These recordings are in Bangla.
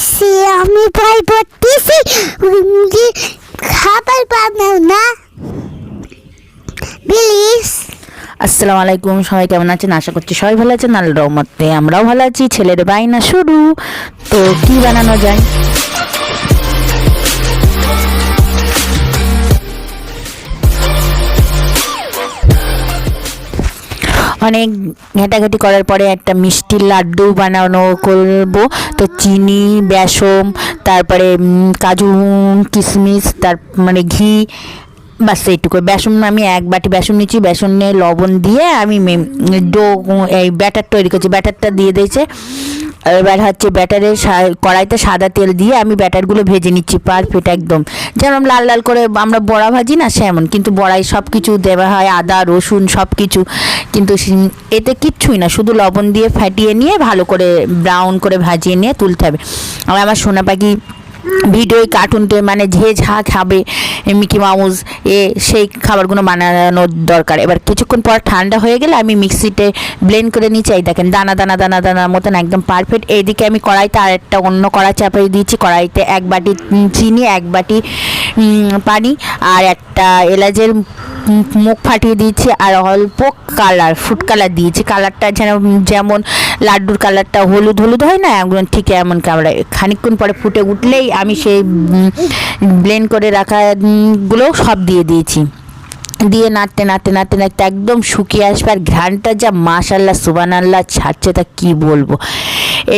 হয়েছে আমি ভয় পড়তেছি খাবার বানাও না। প্লিজ আসসালামু আলাইকুম, সবাই কেমন আছেন? আশা করছি সবাই ভালো আছেন। আল্লাহ রহমতে আমরাও ভালো আছি, ছেলের বাইনা শুরু। তো কি বানানো যায়? অনেক ঘেটাঘেটি করার পরে একটা মিষ্টির লাড্ডু বানানো করব। তো চিনি বেসম তারপরে কাজু, কিশমিশ, তার মানে ঘি বাস এইটুকু। বেসন আমি এক বাটি বেসন নিয়েছি, বেসনে লবণ দিয়ে আমি ডো এই ব্যাটার তৈরি করছি। ব্যাটারটা দিয়ে দিয়েছে। এবার হচ্ছে ব্যাটারে কড়াইতে সাদা তেল দিয়ে আমি ব্যাটারগুলো ভেজে নিচ্ছি পারফেক্ট একদম। যেমন লাল লাল করে আমরা বড়া ভাজি না সেমন, কিন্তু বড়াই সব কিছু দেওয়া হয়, আদা, রসুন সব কিছু কিন্তু এতে কিচ্ছুই না, শুধু লবণ দিয়ে ফাটিয়ে নিয়ে ভালো করে ব্রাউন করে ভাজিয়ে নিয়ে তুলতে হবে। আমার সোনা পাখি ভিডিও কার্টুনতে মানে যে ঝা খাবে মিকি মাউস, এ সেই খাবারগুলো বানানোর দরকার। এবার কিছুক্ষণ পর ঠান্ডা হয়ে গেলে আমি মিক্সিতে ব্লেন্ড করে নিয়ে এই দেখেন, দানা দানা দানা, দানার মতন একদম পারফেক্ট এইদিকে আমি কড়াইতে আর একটা অন্য কড়াই চাপিয়ে দিয়েছি। কড়াইতে এক বাটি চিনি, এক বাটি পানি আর একটা এলাচের মুখ ফাটিয়ে দিয়েছি আর অল্প কালার ফুড কালার দিয়েছি। কালারটা যেন, যেমন লাড্ডুর কালারটা হলুদ হলুদ হয় না, একদম ঠিক এমন কালার। খানিকক্ষণ পরে ফুটে উঠলেই আমি সেই ব্লেন্ড করে রাখা গুলো সব দিয়ে দিয়েছি। দিয়ে নাড়তে নাড়তে নাড়তে নাড়তে একদম শুকিয়ে আসবে আর ঘ্রানটা যা মাশাল্লাহ সুবান আল্লাহ ছাড়ছে তা কী বলব?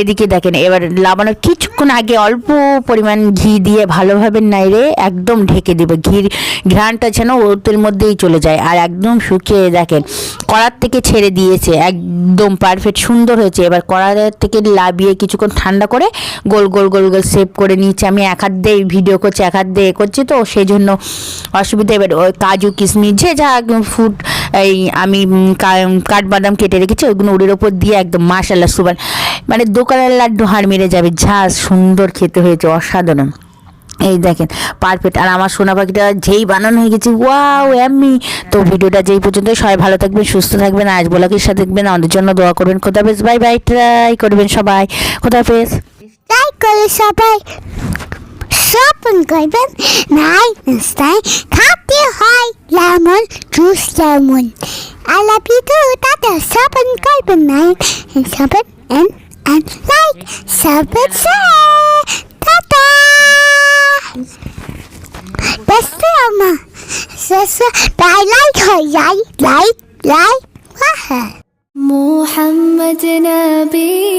এদিকে দেখেন, এবার লাবানোর কিছুক্ষণ আগে অল্প পরিমাণ ঘি দিয়ে ভালোভাবে নাইড়ে একদম ঢেকে দেবে। ঘির ঘ্রানটা যেন ওতের মধ্যেই চলে যায়। আর একদম শুকিয়ে দেখেন, কড়ার থেকে ছেড়ে দিয়েছে। একদম পারফেক্ট সুন্দর হয়েছে। এবার কড়ার থেকে লাবিয়ে কিছুক্ষণ ঠান্ডা করে গোল গোল গোল গোল সেভ করে নিচ্ছে আমি এক হাত দিয়ে ভিডিও করছি, এক হাত দিয়ে করছি তো সেই জন্য অসুবিধা। এবার ওই কাজু কিশমিশ যে যা ফুড এই আমি কাঠবাদাম কেটে রেখেছি ওইগুলো উড়ের ওপর দিয়ে একদম মাশাল্লাহ সুবান। মানে দোকানের লাড্ডু হাড় মেরে যাবে, যা সুন্দর খেতে হয়েছে, অসাধারণ। এই দেখেন পারফেক্ট আর আমার সোনা পাখিটা যেই বানানো হয়ে গেছে ওয়াও এমনি তো ভিডিওটা যেই পর্যন্ত, সবাই ভালো থাকবেন, সুস্থ থাকবেন আজ বলাকের সাথে দেখবেন, আমাদের জন্য দোয়া করবেন। খোদাফেজ বাই বাই ট্রাই করবেন সবাই। খোদাফেজ ট্রাই করে সবাই। শপিং করবেন নাই নাস্তায় খাতে হয় লেমন জুস লেমন আলা পিঠু তাতে শপিং করবেন নাই shopping and like, subscribe. Tata. So ama. I like, like, like, like. Muhammad, Nabi.